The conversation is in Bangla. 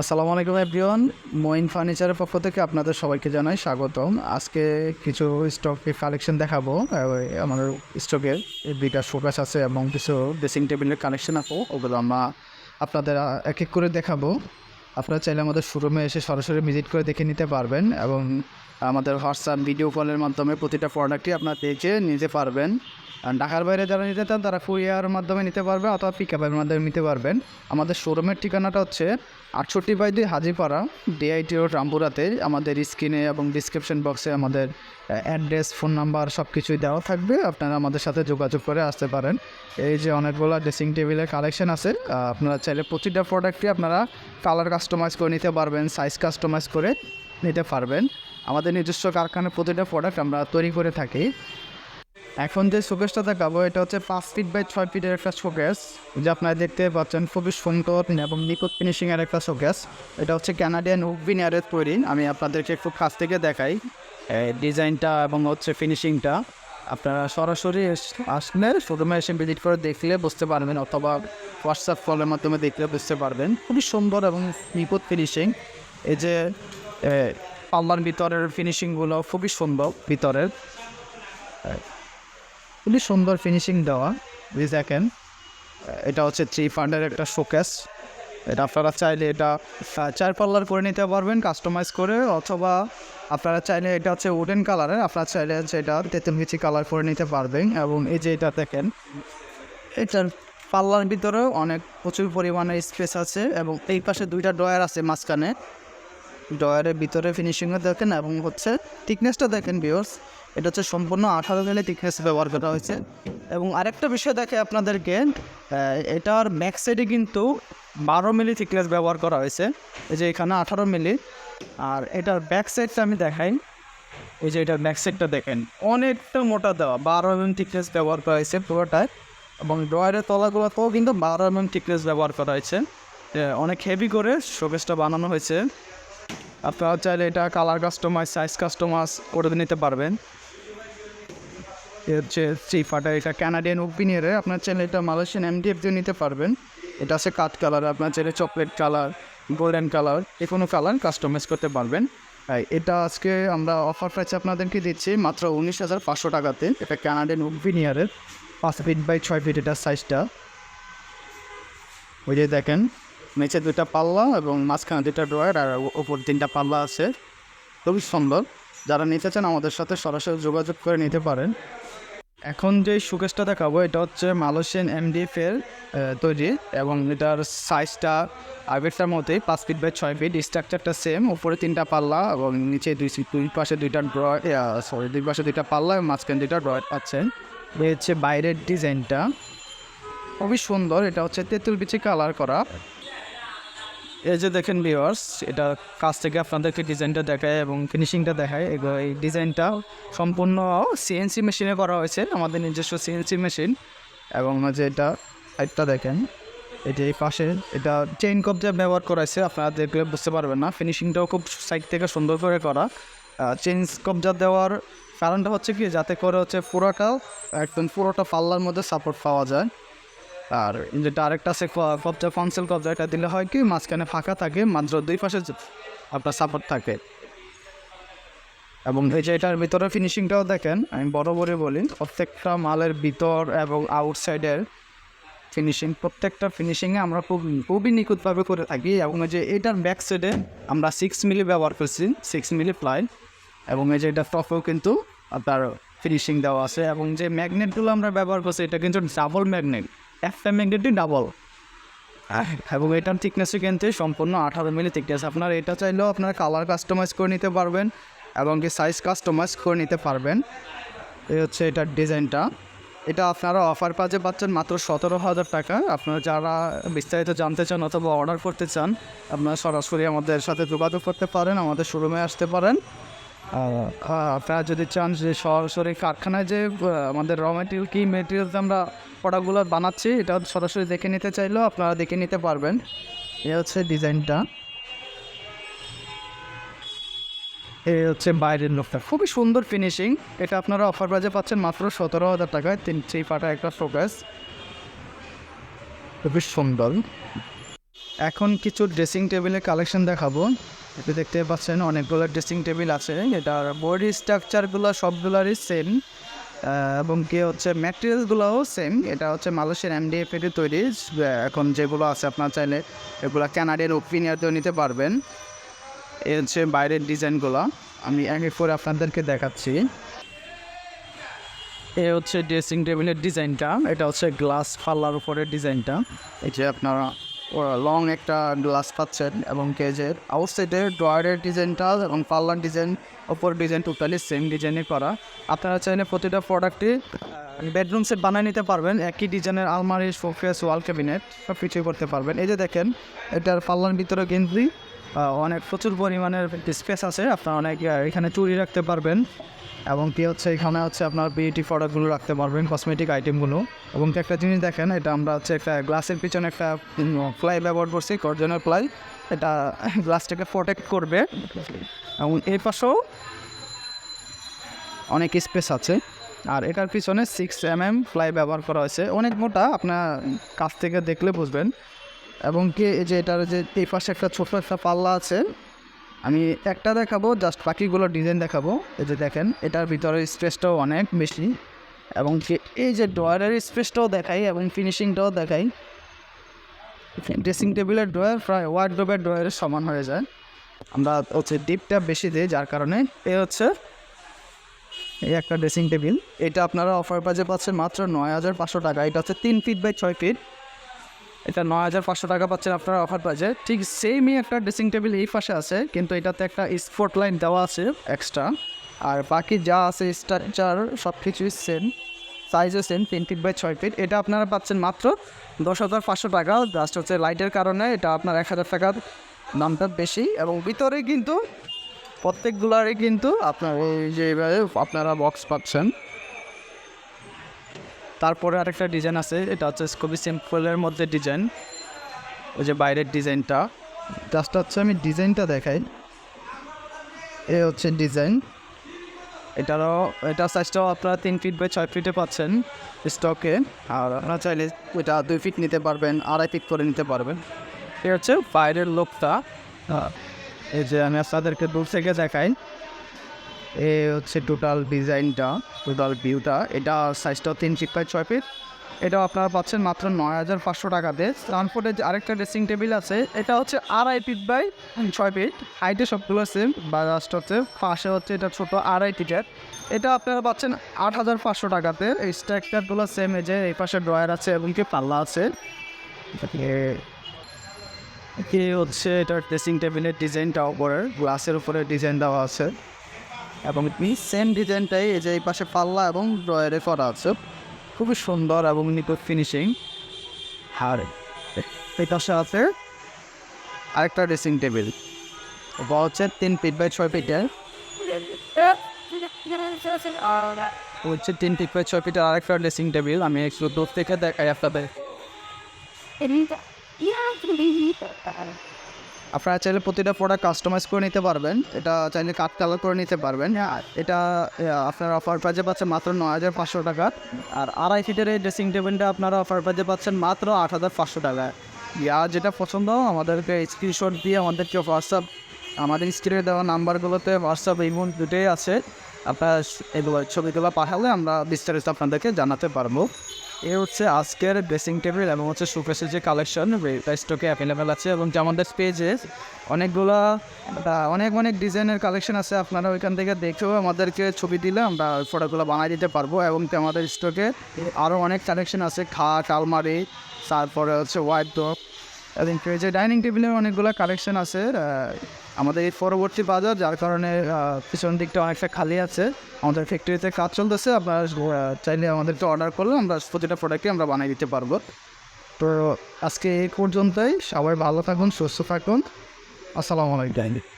আসসালামু আলাইকুম এভরিওয়ান মইন ফার্নিচারের পক্ষ থেকে আপনাদের সবাইকে জানাই স্বাগতম। আজকে কিছু স্টক কালেকশন দেখাবো। আমাদের স্টকের দুইটা শোকাস আছে এবং কিছু ড্রেসিং টেবিলের কালেকশন আছে, ওগুলো আমরা আপনাদের এক এক করে দেখাবো। আপনারা চাইলে আমাদের শোরুমে এসে সরাসরি ভিজিট করে দেখে নিতে পারবেন এবং আমাদের হোয়াটসঅ্যাপ ভিডিও কলের মাধ্যমে প্রতিটা প্রোডাক্টই আপনারা দেখে নিতে পারবেন। আর ঢাকার বাইরে যারা নিতে চান, তারা কুরিয়ার মাধ্যমে নিতে পারবে অথবা পিক আপের মাধ্যমে নিতে পারবেন। আমাদের শোরুমের ঠিকানাটা হচ্ছে আটষট্টি বাই দুই হাজিপাড়া ডিআইটি রোড রামপুরাতে। আমাদের স্ক্রিনে এবং ডিসক্রিপশন বক্সে আমাদের অ্যাড্রেস ফোন নাম্বার সব কিছুই দেওয়া থাকবে। আপনারা আমাদের সাথে যোগাযোগ করে আসতে পারেন। এই যে অনেকগুলো ড্রেসিং টেবিলের কালেকশন আছে আপনারা চাইলে প্রতিটা প্রোডাক্টই আপনারা কালার কাস্টমাইজ করে নিতে পারবেন সাইজ কাস্টমাইজ করে নিতে পারবেন। আমাদের নিজস্ব কারখানার প্রতিটা প্রোডাক্ট আমরা তৈরি করে থাকি। এখন যে শোকেসটা দেখাবো, এটা হচ্ছে পাঁচ ফিট বাই ছয় ফিটের একটা শোকেস যে আপনারা দেখতে পাচ্ছেন খুবই সুন্দর এবং নিখুঁত ফিনিশিংয়ের একটা শোকেস এটা হচ্ছে ক্যানাডিয়ান উকভিনিয়ারের তৈরি। আমি আপনাদেরকে একটু কাছ থেকে দেখাই ডিজাইনটা এবং হচ্ছে ফিনিশিংটা আপনারা সরাসরি আসলে শোরুমে এসে ভিজিট করে দেখলে বুঝতে পারবেন, অথবা হোয়াটসঅ্যাপ কলের মাধ্যমে দেখলে বুঝতে পারবেন। খুবই সুন্দর এবং নিখুঁত ফিনিশিং এই যে পাল্লার ভিতরের ফিনিশিংগুলো খুবই সুন্দর ভিতরের। খুবই সুন্দর ফিনিশিং দেওয়া বুঝে দেখেন এটা হচ্ছে থ্রি ফান্ডের একটা শোকেস এটা আপনারা চাইলে এটা চার পাল্লার করে নিতে পারবেন কাস্টমাইজ করে, অথবা আপনারা চাইলে এটা হচ্ছে উডেন কালারের আপনারা চাইলে হচ্ছে এটা মিচি কালার করে নিতে পারবেন। এবং এই যে এটা দেখেন, এটার পাল্লার ভিতরেও অনেক প্রচুর পরিমাণে স্পেস আছে এবং এই পাশে দুইটা ড্রয়ার আছে মাঝখানে। ডয়ারের ভিতরে ফিনিশিংও দেখেন এবং হচ্ছে থিকনেসটা দেখেন বিয়র্স এটা হচ্ছে সম্পূর্ণ আঠারো মিলি থিকনেস ব্যবহার করা হয়েছে। এবং আরেকটা বিষয় দেখে আপনাদেরকে এটার ব্যাক সাইডে কিন্তু বারো মিলি থিকনেস ব্যবহার করা হয়েছে। এই যে এখানে আঠারো মিলি। আর এটার ব্যাক সাইডটা আমি দেখাই। এই যে এটার ব্যাক সাইডটা দেখেন। অনেকটা মোটা দেওয়া, বারো এম থিকনেস ব্যবহার করা হয়েছে পুরোটায় এবং ড্রয়ারের তলাগুলোতেও কিন্তু বারো এম থিকনেস ব্যবহার করা হয়েছে। অনেক হেভি করে শোকেসটা বানানো হয়েছে। আপনারা চাইলে এটা কালার কাস্টমাইজ সাইজ কাস্টমাইজ করে নিতে পারবেন। হচ্ছে থ্রি ফাটা এটা ক্যানাডিয়ান ওপিনিয়ারে আপনার চাইলে এটা মালয়েশিয়ান এমডিএফ দিয়ে নিতে পারবেন। এটা আছে কাঠ কালার আপনার চাইলে চকলেট কালার গোল্ডেন কালার যে কোনো কালার কাস্টমাইজ করতে পারবেন। এটা আজকে আমরা অফার প্রাইসে আপনাদেরকে দিচ্ছি মাত্র উনিশ হাজার পাঁচশো টাকাতে। এটা ক্যানাডিয়ান ওপিনিয়ারের পাঁচ ফিট বাই ছয় ফিট এটার সাইজটা ওই যে দেখেন নিচে দুইটা পাল্লা এবং মাঝখানে দুইটা ড্রয়ার আর ওপর তিনটা পাল্লা আছে। খুবই সুন্দর। যারা নিতে চান আমাদের সাথে সরাসরি যোগাযোগ করে নিতে পারেন। এখন যে সুকেশটা দেখাবো, এটা হচ্ছে মালয়েশিয়ান এমডিএফ এর তৈরি এবং এটার সাইজটা আগেরটার মতোই পাঁচ ফিট বাই ছয় ফিট স্ট্রাকচারটা সেম উপরে তিনটা পাল্লা এবং নিচে দুই দুই পাশে দুইটা ড্রয়ার সরি দুই পাশে দুইটা পাল্লা এবং মাঝখানে দুইটা ড্রয়ার পাচ্ছেন এই হচ্ছে বাইরের ডিজাইনটা। খুবই সুন্দর। এটা হচ্ছে তেঁতুল বিচি কালার করা। এই যে দেখেন ভিওয়ার্স এটা কাছ থেকে আপনাদেরকে ডিজাইনটা দেখায় এবং ফিনিশিংটা দেখায়। এই ডিজাইনটা সম্পূর্ণ সিএনসি মেশিনে করা হয়েছে, আমাদের নিজস্ব সিএনসি মেশিন এবং যে এটা সাইডটা দেখেন এটা এই পাশে এটা চেইন কবজা ব্যবহার করা হয়েছে, আপনারা দেখলে বুঝতে পারবেন না। ফিনিশিংটাও খুব সাইড থেকে সুন্দর করে করা। চেইন কবজা দেওয়ার কারণটা হচ্ছে কি, যাতে করে হচ্ছে পুরোটা একদম পুরোটা পাল্লার মধ্যে সাপোর্ট পাওয়া যায়। আর যেটা আরেকটা আছে কবজা কনসেল কবজা, এটা দিলে হয় কি, মাঝখানে ফাঁকা থাকে, মাত্র দুই পাশে আপনার সাপোর্ট থাকে। এবং এই যে এটার ভিতরে ফিনিশিংটাও দেখেন, আমি বরাবরই বলি, প্রত্যেকটা মালের ভিতর এবং আউটসাইডের ফিনিশিং প্রত্যেকটা ফিনিশিংয়ে আমরা খুব, খুবই নিখুঁতভাবে করে থাকি। এবং এই যে এটার ব্যাক সাইডে আমরা সিক্স মিলি ব্যবহার করছি সিক্স মিলি প্লাই এবং এই যে এটা টপেও কিন্তু আপনার ফিনিশিং দেওয়া আছে। এবং যে ম্যাগনেটগুলো আমরা ব্যবহার করছি, এটা কিন্তু ডাবল ম্যাগনেট একটা ম্যাগনেটই ডাবল এবং এটার থিকনেসও কিন্তু সম্পূর্ণ আঠারো মিলি থিকনেস আপনার এটা চাইলেও আপনার কালার কাস্টমাইজ করে নিতে পারবেন এবং কি সাইজ কাস্টমাইজ করে নিতে পারবেন। এই হচ্ছে এটার ডিজাইনটা। এটা আপনারা অফার পাজে পাচ্ছেন মাত্র সতেরো হাজার টাকা। আপনারা যারা বিস্তারিত জানতে চান অথবা অর্ডার করতে চান, আপনারা সরাসরি আমাদের সাথে যোগাযোগ করতে পারেন, আমাদের শোরুমে আসতে পারেন। আপনারা যদি চান যে সরাসরি কারখানায় যে আমাদের র মেটেরিয়াল কী মেটেরিয়ালস আমরা প্রোডাক্টগুলো বানাচ্ছি, এটা সরাসরি দেখে নিতে চাইলেও আপনারা দেখে নিতে পারবেন। এ হচ্ছে ডিজাইনটা এ হচ্ছে বাইরের লোকটা খুবই সুন্দর ফিনিশিং এটা আপনারা অফার প্রাইজে পাচ্ছেন মাত্র সতেরো হাজার টাকায়। তিন সেই পাটা একটা ফোকাস খুবই সুন্দর। এখন কিছু ড্রেসিং টেবিলের কালেকশন দেখাবো। এতে দেখতে পাচ্ছেন অনেকগুলো ড্রেসিং টেবিল আছে এটার বডি স্ট্রাকচারগুলো সবগুলোরই সেম এবং কি হচ্ছে ম্যাটেরিয়ালসগুলোও সেম, এটা হচ্ছে মালয়েশিয়ার এমডিএফ এর তৈরি এখন যেগুলো আছে আপনার চাইলে এগুলো ক্যানাডিয়ান ওপিনিয়ারতেও নিতে পারবেন। এ হচ্ছে বাইরের ডিজাইনগুলো আমি এক করে আপনাদেরকে দেখাচ্ছি। এ হচ্ছে ড্রেসিং টেবিলের ডিজাইনটা এটা হচ্ছে গ্লাস পাল্লার উপরের ডিজাইনটা এই যে আপনারা লং একটা গ্লাস পাচ্ছেন এবং কেজের আউটসাইডের ড্রয়ারের ডিজাইনটা এবং পাল্লার ডিজাইন ওপর ডিজাইন টোটালি সেম ডিজাইনে করা। আপনারা চাইলে প্রতিটা প্রোডাক্টে বেডরুম সেট বানিয়ে নিতে পারবেন। একই ডিজাইনের আলমারি শোকেস ওয়াল ক্যাবিনেট সব কিছুই করতে পারবেন। এই যে দেখেন, এটার পাল্লার ভিতরে কিন্তু অনেক প্রচুর পরিমাণের স্পেস আছে। আপনারা অনেক এখানে চুরি রাখতে পারবেন। এবং কি হচ্ছে, এখানে হচ্ছে আপনার বিউটি প্রোডাক্টগুলো রাখতে পারবেন কসমেটিক আইটেমগুলো এবং কি একটা জিনিস দেখেন, এটা আমরা হচ্ছে একটা গ্লাসের পিছনে একটা ফ্লাই ব্যবহার করছি কর্জনের ফ্লাই এটা গ্লাসটাকে প্রোটেক্ট করবে। এবং এই পাশেও অনেক স্পেস আছে। আর এটার পিছনে সিক্স এম এম ফ্লাই ব্যবহার করা হয়েছে। অনেক মোটা, আপনার কাছ থেকে দেখলে বুঝবেন। এবং কি এই যে এটার যে এই পাশে একটা ছোট একটা পাল্লা আছে আমি একটা দেখাবো জাস্ট পাখিগুলোর ডিজাইন দেখাবো। এই যে দেখেন, এটার ভিতরে স্পেসটাও অনেক বেশি। এবং এই যে ড্রয়ারের স্পেসটাও দেখাই এবং ফিনিশিংটাও দেখাই। ড্রেসিং টেবিলের ড্রয়ার প্রায় ওয়ার্ড্রোবের ড্রয়ারের সমান হয়ে যায়। আমরা হচ্ছে ডিপটা বেশি দিই, যার কারণে এ হচ্ছে এই একটা ড্রেসিং টেবিল এটা আপনারা অফার প্রাইজে পাচ্ছেন মাত্র নয় হাজার পাঁচশো টাকা। এটা হচ্ছে তিন ফিট বাই ছয় ফিট এটা নয় হাজার পাঁচশো টাকা পাচ্ছেন আপনারা অফার প্রাইজে ঠিক সেমই একটা ড্রেসিং টেবিল এই পাশে আছে, কিন্তু এটাতে একটা স্পট লাইন দেওয়া আছে এক্সট্রা আর বাকি যা আছে স্ট্রাকচার সব কিছুই সেম সাইজও সেম তিন ফিট বাই ছয় ফিট এটা আপনারা পাচ্ছেন মাত্র দশ হাজার পাঁচশো টাকা। জাস্ট হচ্ছে লাইটের কারণে এটা আপনার এক হাজার টাকার দামটা বেশি। এবং ভিতরে কিন্তু প্রত্যেকগুলারই কিন্তু আপনার এই যে, আপনারা বক্স পাচ্ছেন। তারপরে আরেকটা ডিজাইন আছে এটা হচ্ছে খুবই সিম্পলের মধ্যে ডিজাইন। ওই যে বাইরের ডিজাইনটা। জাস্ট হচ্ছে আমি ডিজাইনটা দেখাই। এ হচ্ছে ডিজাইন। এটারও এটা সাইজটাও আপনারা তিন ফিট বাই ছয় ফিটে পাচ্ছেন স্টকে আর আপনারা চাইলে ওইটা দুই ফিট নিতে পারবেন আড়াই ফিট করে নিতে পারবেন। এ হচ্ছে বাইরের লোকটা আহ, এই যে আমি আপনাদেরকে দূর থেকে দেখাই। এ হচ্ছে টোটাল ডিজাইনটা টোটাল ভিউটা এটা সাইজটাও তিন ফিট বাই ছয় ফিট এটাও আপনারা পাচ্ছেন মাত্র নয় হাজার পাঁচশো টাকাতে ট্রান্সপোর্টে আরেকটা ড্রেসিং টেবিল আছে। এটা হচ্ছে আড়াই ফিট বাই ছয় ফিট হাইটে সবগুলো সেম বা জাস্ট হচ্ছে পাশে হচ্ছে এটা ছোটো আড়াই ফিটের এটা আপনারা পাচ্ছেন আট হাজার পাঁচশো টাকাতে এই স্ট্রাকচারগুলো সেম এই যে এই পাশে ড্রয়ার আছে এবং কি পাল্লা আছে। কি হচ্ছে এটার ড্রেসিং টেবিলের ডিজাইনটা উপরের গ্লাসের উপরে ডিজাইন দেওয়া আছে। এবং সেম ডিজাইনটাই এই যে এই পাশে পাল্লা এবং ড্রয়ারে করা আছে। খুবই সুন্দর এবং নিখুঁত ফিনিশিং আর এই পাশে আছে আরেকটা ড্রেসিং টেবিল ওটা হচ্ছে তিন ফিট বাই ছয় ফিটের হচ্ছে তিন ফিট বাই ছয় ফিটের আরেকটা ড্রেসিং টেবিল আমি একটু দূর থেকে দেখাই আপনাদের। আপনারা চাইলে প্রতিটা প্রোডাক্ট কাস্টমাইজ করে নিতে পারবেন। এটা চাইলে কাট কালার করে নিতে পারবেন। আর এটা আপনার অফার প্রাইজে পাচ্ছেন মাত্র নয় হাজার পাঁচশো টাকা। আর আড়াই ফিটের এই ড্রেসিং টেবিলটা আপনারা অফার প্রাইজে পাচ্ছেন মাত্র আট হাজার পাঁচশো টাকা আর যেটা পছন্দ, আমাদেরকে স্ক্রিনশট দিয়ে আমাদেরকে হোয়াটসঅ্যাপ আমাদের স্ক্রিনে দেওয়া নাম্বারগুলোতে হোয়াটসঅ্যাপ ইমোন দুটোই আছে। আপনার এগুলো ছবিগুলো পাঠালে আমরা বিস্তারিত আপনাদেরকে জানাতে পারব। এ হচ্ছে আজকের ড্রেসিং টেবিল এবং হচ্ছে শোকেসের যে কালেকশন স্টকে অ্যাভেলেবেল আছে এবং যে আমাদের পেজে অনেকগুলো অনেক অনেক ডিজাইনের কালেকশন আছে। আপনারা ওইখান থেকে দেখেও আমাদেরকে ছবি দিলে আমরা ফটোগুলো বানিয়ে দিতে পারব এবং আমাদের স্টকে আরও অনেক কালেকশন আছে। খাট, আলমারি, তারপরে হচ্ছে হোয়াইট ডোর এবং যে ডাইনিং টেবিলের অনেকগুলো কালেকশন আছে আমাদের এই পরবর্তী বাজার, যার কারণে পিছন দিকটা অনেকটা খালি আছে। আমাদের ফ্যাক্টরিতে কাজ চলতেছে, আপনারা চাইলে চাইলে আমাদেরকে অর্ডার করলে আমরা প্রতিটা প্রোডাক্টই আমরা বানিয়ে দিতে পারব। তো আজকে এই পর্যন্তই, সবাই ভালো থাকুন, সুস্থ থাকুন। আসসালামু আলাইকুম।